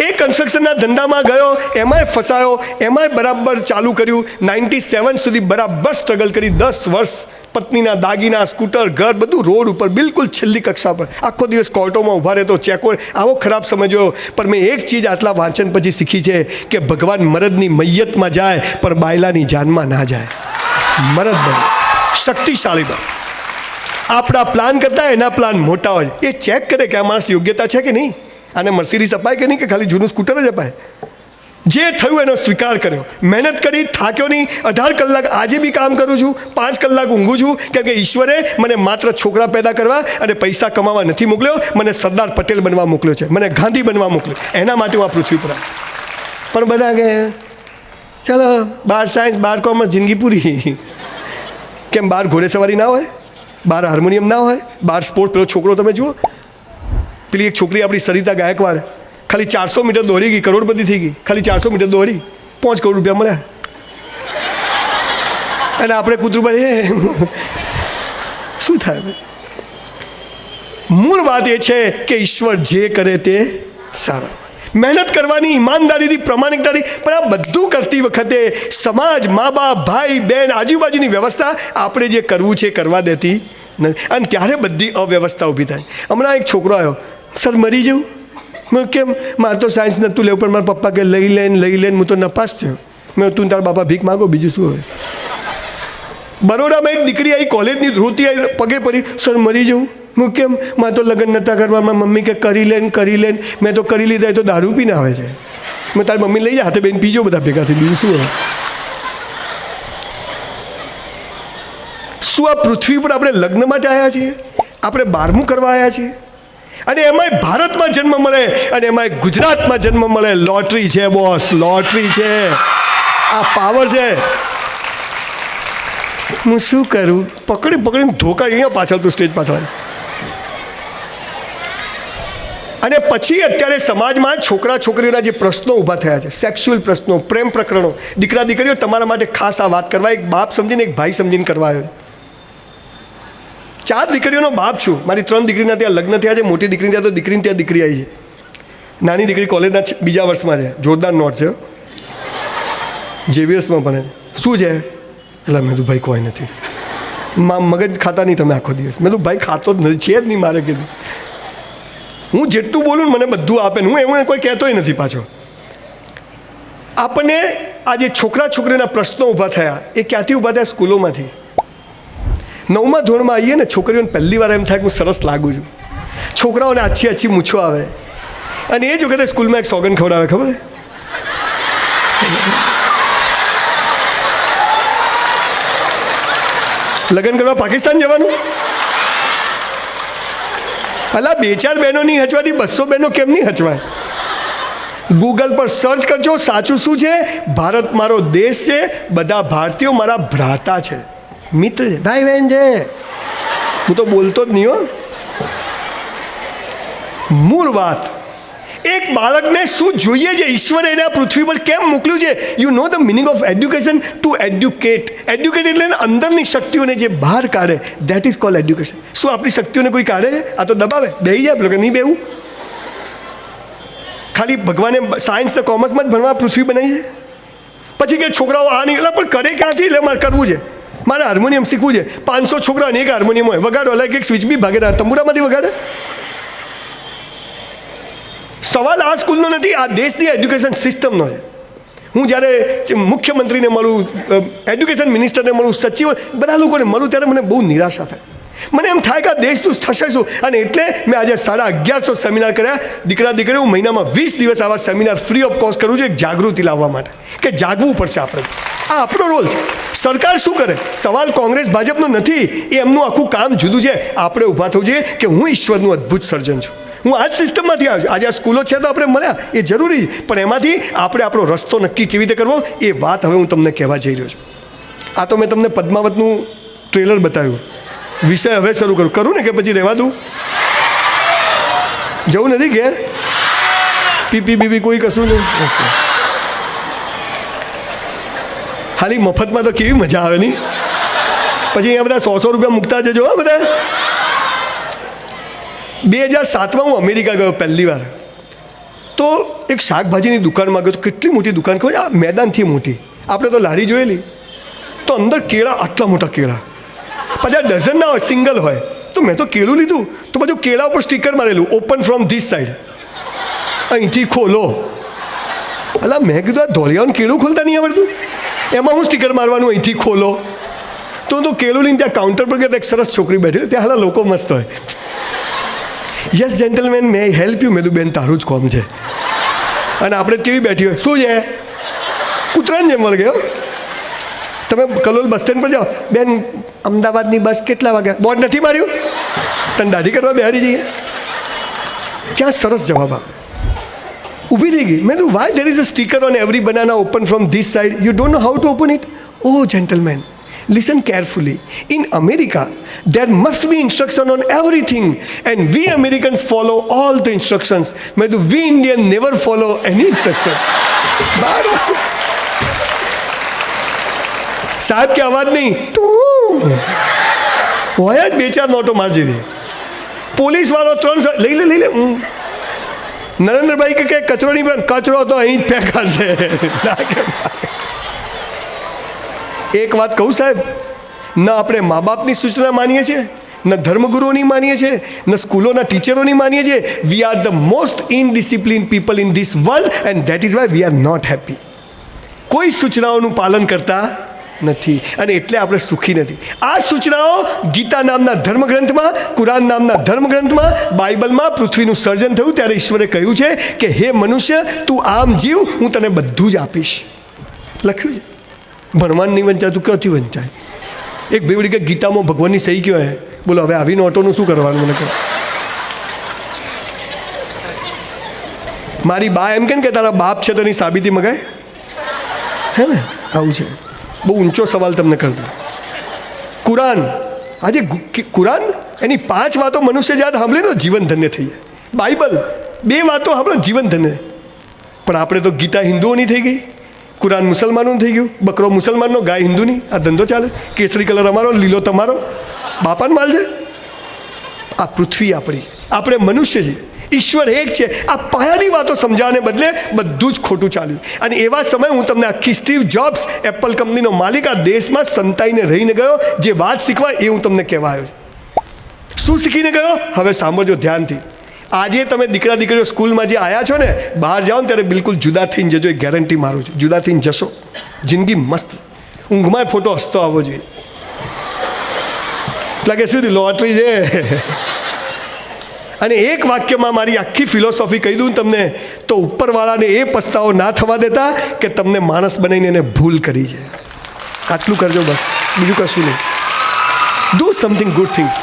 એ કન્સ્ટ્રક્શનના ધંધામાં ગયો, એમાંય ફસાયો, એમાંય બરાબર ચાલુ કર્યું. નાઇન્ટી સેવન સુધી બરાબર સ્ટ્રગલ કરી. દસ વર્ષ પત્નીના દાગીના સ્કૂટર ઘર, બધું રોડ ઉપર બિલકુલ છેલ્લી કક્ષા પર. આખો દિવસ કોર્ટોમાં ઊભા રહેતો ચેકો આવો ખરાબ સમજ્યો પણ મેં એક ચીજ આટલા વાંચન પછી શીખી છે કે ભગવાન મરદની મૈયતમાં જાય, પણ બાયલાની જાનમાં ના જાય. મરદ બને. શક્તિશાળી બને. આપણા પ્લાન કરતાં એના પ્લાન મોટા હોય. એ ચેક કરે કે આ માણસ યોગ્યતા છે કે નહીં? આને મર્સિડીઝ અપાય કે નહીં કે ખાલી જૂનું સ્કૂટર જ અપાય? જે થયું એનો સ્વીકાર કર્યો. મહેનત કરી, થાક્યો નહીં. અઢાર કલાક આજે બી કામ કરું છું, પાંચ કલાક ઊંઘું છું, કેમ કે ઈશ્વરે મને માત્ર છોકરા પેદા કરવા અને પૈસા કમાવા નથી મોકલ્યો, મને સરદાર પટેલ બનવા મોકલ્યો છે, મને ગાંધી બનવા મોકલ્યો. એના માટે હું આ પૃથ્વી પર પણ બધા કે ચાલો, બાર સાયન્સ, બાર કોમર્સ, જિંદગી પૂરી. કેમ બાર ઘોડેસવારી ના હોય? બાર હાર્મોનિયમ ના હોય? બાર સ્પોર્ટ, પેલો છોકરો તમે જુઓ પેલી એક છોકરી આપણી સરિતા ગાયકવાડ. ખાલી ચારસો મીટર દોડી ગઈ, કરોડપતિ થઈ ગઈ. ખાલી ચારસો મીટર દોડી પાંચ કરોડ રૂપિયા મળ્યા. અને આપણે કૂતરું એ શું થાય? મૂળ વાત એ છે કે ઈશ્વર જે કરે તે સારા. મહેનત કરવાની, ઈમાનદારીથી, પ્રમાણિકતાથી, પણ આ બધું કરતી વખતે સમાજ, મા બાપ, ભાઈ બહેન આજુબાજુની વ્યવસ્થા આપણે જે કરવું છે કરવા દેતી નથી. અને ત્યારે બધી અવ્યવસ્થા ઊભી થાય. હમણાં એક છોકરો આવ્યો. સર, મરી જવું? મેં કેમ? મારે તો સાયન્સ નહોતું લેવું, પણ મારા પપ્પા કે લઈ લેન લઈ લઈને હું તો નપાસ થયો. મેં તું તારા બાપા ભીખ માગો, બીજું શું હોય બરોડામાં એક દીકરી આવી, કોલેજની ધ્રુતિ આવી, પગે પડી. સર, મરી જવું? હું કેમ? મારે તો લગ્ન નહોતા કરવા, મારી મમ્મી કે કરી લેન કરી લેન. મેં તો કરી લીધા તો દારૂ પીને આવે છે. મેં તારી મમ્મી લઈ જા, હાથે બેન પીજો બધા ભેગા થઈ બીજું શું હોય શું આ પૃથ્વી પર આપણે લગ્ન માટે આવ્યા છીએ? આપણે બારમું કરવા આવ્યા છીએ? અને એમાંય ભારતમાં જન્મ મળે અને એમાંય ગુજરાતમાં જન્મ મળે. લોટરી છે બોસ લોટરી છે. આ પાવર છે. હું શું કરું? પકડી પકડીને ધોકા અહીંયા પાછળ તું સ્ટેજ પાછળ અને પછી અત્યારે સમાજમાં છોકરા છોકરીઓના જે પ્રશ્નો ઊભા થયા છે સેક્સ્યુઅલ પ્રશ્નો, પ્રેમ પ્રકરણો, દીકરા દીકરીઓ તમારા માટે ખાસ આ વાત કરવા, એક બાપ સમજીને, એક ભાઈ સમજીને કરવા આવ્યો ચાર દીકરીઓનો બાપ છું. મારી ત્રણ દીકરીના ત્યાં લગ્ન થયા છે, મોટી દીકરી ત્યાં તો દીકરીને ત્યાં દીકરી આવી છે. નાની દીકરી કોલેજના બીજા વર્ષમાં છે. જોરદાર નોટ છે જેવીએસમાં ભણે શું છે? એટલે મેં તું ભાઈ, કોઈ નથી. મા મગજ ખાતા નહીં તમે આખો દિવસ. મેં તું ભાઈ, ખાતો જ નથી, છે જ નહીં મારે કીધું. હું જેટલું બોલું મને બધું આપે હું એવું કોઈ કહેતોય નથી પાછો. આપણને આ જે છોકરા છોકરીના પ્રશ્નો ઊભા થયા. એ ક્યાંથી ઊભા થયા? સ્કૂલોમાંથી. નવમા ધોરણમાં આવીએ ને છોકરીઓને પહેલી વાર એમ થાય કે હું સરસ લાગુ છું. છોકરાઓને આછી આછી મૂછો આવે. અને એ જ વખતે સ્કૂલમાં એક સોગન ખવડાવે, ખબર? લગ્ન કરવા પાકિસ્તાન જવાનું? અલા, બે ચાર બહેનો નહીં હચવાતી, બસો બહેનો કેમ નહીં હચવાય? ગૂગલ પર સર્ચ કરજો, સાચું શું છે? ભારત મારો દેશ છે, બધા ભારતીયો મારા ભ્રાતા છે. મિત્ર ભાઈ બહેન છે. હું તો બોલતો જ નહીં હો. મૂળ વાત, એક બાળકને શું જોઈએ છે? ઈશ્વરે એને આ પૃથ્વી પર કેમ મોકલ્યું છે? You know the meaning of education to educate educate એટલે અંદરની શક્તિઓને જે બહાર કાઢે દેટ ઇઝ કોલ એડ્યુકેશન શું આપણી શક્તિઓને કોઈ કાઢે છે? આ તો દબાવે. બેહી જાય પેલો કે નહીં બેવું ખાલી ભગવાને સાયન્સ કોમર્સમાં જ ભણવા પૃથ્વી બનાવી છે? પછી કે છોકરાઓ આ નહીં પણ કરે ક્યાંથી? એટલે મારે કરવું છે. મારે હાર્મોનિયમ શીખવું છે. પાંચસો છોકરાને એક હાર્મોનિયમ હોય. વગાડો એટલે એક સ્વિચ બી ભાગે તંબુરામાંથી વગાડે? સવાલ આ સ્કૂલનો નથી, આ દેશની એજ્યુકેશન સિસ્ટમનો છે. હું જ્યારે મુખ્યમંત્રીને મળું એડ્યુકેશન મિનિસ્ટરને મળું, સચિવ, બધા લોકોને મળું ત્યારે મને બહુ નિરાશા થાય. મને એમ થાય કે આ દેશનું થશે શું? અને એટલે મેં આજે સાડા અગિયારસો સેમિનાર કર્યા. દીકરા દીકરી હું મહિનામાં વીસ દિવસ આવા સેમિનાર ફ્રી ઓફ કોસ્ટ કરું છું એક જાગૃતિ લાવવા માટે. કે જાગવું પડશે આપણે આ આપણો રોલ છે. સરકાર શું કરે? સવાલ કોંગ્રેસ ભાજપનો નથી, એ એમનું આખું કામ જુદું છે. આપણે ઊભા થવું જોઈએ કે હું ઈશ્વરનું અદ્ભુત સર્જન છું. હું આ જ સિસ્ટમમાંથી આવ્યો છું. આજે આ સ્કૂલો છે તો આપણે મળ્યા. એ જરૂરી. છે. પણ એમાંથી આપણે આપણો રસ્તો નક્કી કેવી રીતે કરવો, એ વાત હવે હું તમને કહેવા જઈ રહ્યો છું. આ તો મેં તમને પદ્માવતનું ટ્રેલર બતાવ્યું. વિષય હવે શરૂ કરું. કરું ને કે પછી રહેવા દઉં? જવું નથી ઘેર? પીપી બીપી કોઈ કશું નહીં? ખાલી મફતમાં તો કેવી મજા આવે નહીં? પછી અહીંયા બધા સો સો રૂપિયા મૂકતા જજો, હા, બધા? બે હજાર સાતમાં હું અમેરિકા ગયો પહેલી વાર. તો એક શાકભાજીની દુકાનમાં ગયો. તો કેટલી મોટી દુકાન ખબર? આ મેદાનથી મોટી. આપણે તો લારી જોયેલી. તો અંદર કેળા, આટલા મોટા કેળા. પછી આ ડઝન ના હોય, સિંગલ હોય. તો મેં તો કેળું લીધું. તો બધું કેળા ઉપર સ્ટીકર મારેલું. ઓપન ફ્રોમ ધીસ સાઈડ અહીંથી ખોલો. અલા, મેં કીધું આ ધોળિયાઓને કેળું ખોલતા નહીં આવડતું? એમાં હું સ્ટીકર મારવાનું અહીંથી ખોલો. તો હું તો કેળું લઈને ત્યાં કાઉન્ટર પર એક સરસ છોકરી બેઠી ત્યાં હાલા, લોકો મસ્ત હોય. Yes gentleman may help you મેં બેન, તારું જ કોમ છે. અને આપણે કેવી બેઠી હોય? શું છે? કૂતરાને જેમ વળગે તમે કલોલ બસ સ્ટેન્ડ પર જાઓ. બેન, અમદાવાદની બસ કેટલા વાગ્યા? બોર્ડ નથી માર્યું? તને દાઢી કરવા બેહારી જઈએ. ક્યાં સરસ જવાબ આપે. ઊભી થઈ ગઈ મેં કીધું why there is a sticker on every banana open from this side you don't know how to open it oh gentleman listen carefully in America there must be instruction on everything, and we americans follow all the instructions. મેં કીધું we indian never follow any instruction. બાર સાહેબ કે અવાજ નહીં તું હોય જ બે ચાર નોટો મારજી દે પોલીસ વાળો ત્રણ સ- લઈ લે લઈ લે હમ. નરેન્દ્રભાઈ કે કચરો નહીં પણ કચરો તો અહીં જ ફેંકાશે. એક વાત કહું સાહેબ, ન આપણે મા બાપની સૂચના માનીએ છીએ, ન ધર્મગુરુઓની માનીએ છીએ, ન સ્કૂલોના ટીચરોની માનીએ છીએ. We are the most indiscipline people in this world and that is why we are not happy કોઈ સૂચનાઓનું પાલન કરતા નથી. અને એટલે આપણે સુખી નથી. આ સૂચનાઓ ગીતા નામના ધર્મગ્રંથમાં, કુરાન નામના ધર્મગ્રંથમાં, બાઇબલમાં પૃથ્વીનું સર્જન થયું ત્યારે ઈશ્વરે કહ્યું છે કે, હે મનુષ્ય, તું આમ જીવ, હું તને બધું જ આપીશ. લખ્યું છે. ભણવાનું નહીં વંચાતું ક્યાંથી વંચાય? એક બેવડી કે ગીતામાં ભગવાનની સહી કયો હે બોલો, હવે આવી નોટોનું શું કરવાનું? મને કહો. મારી બા એમ કેમ કે, તારા બાપ છે તો એની સાબિતી મગાય? હે ને? આવું છે. બહુ ઊંચો સવાલ તમને કરી દઉં કુરાન, આજે કુરાન, એની પાંચ વાતો મનુષ્ય જાત સાંભળે તો જીવન ધન્ય થઈ જાય. બાઇબલ, બે વાતો સાંભળો જીવન ધન્ય. પણ આપણે તો ગીતા હિન્દુઓની થઈ ગઈ, કુરાન મુસલમાનોનું થઈ ગયું, બકરો મુસલમાનનો, ગાય હિન્દુની, આ ધંધો ચાલે, કેસરી કલર અમારો, લીલો તમારો, બાપાને માલ છે. આ પૃથ્વી આપણી, આપણે મનુષ્ય છીએ. ઈશ્વર એક છે. આ પાયાની વાતો સમજાવવાને બદલે બધું જ ખોટું ચાલ્યું. અને એવા સમયે હું તમને આખી સ્ટીવ જોબ્સ એપલ કંપનીનો માલિક આ દેશમાં સંતાઈને રહીને ગયો, જે વાત શીખવા એ હું તમને કહેવા આવ્યો શું શીખીને ગયો? હવે સાંભળજો ધ્યાનથી. આજે તમે દીકરા દીકરીઓ સ્કૂલમાં જે આવ્યા છો ને, બહાર જાઓ ને ત્યારે બિલકુલ જુદા થઈને જજો, એ ગેરંટી મારું છું. જુદા થઈને જશો. જિંદગી મસ્ત. ઊંઘમાં ફોટો હસતો આવવો જોઈએ. લાગે શું લોટરી છે. અને એક વાક્યમાં મારી આખી ફિલોસોફી કહી દઉં તમને, તો ઉપરવાળાને એ પસ્તાવો ના થવા દેતા કે તમને માણસ બનાવીને એને ભૂલ કરી છે. આટલું કરજો બસ, બીજું કશું નહીં. Do something good things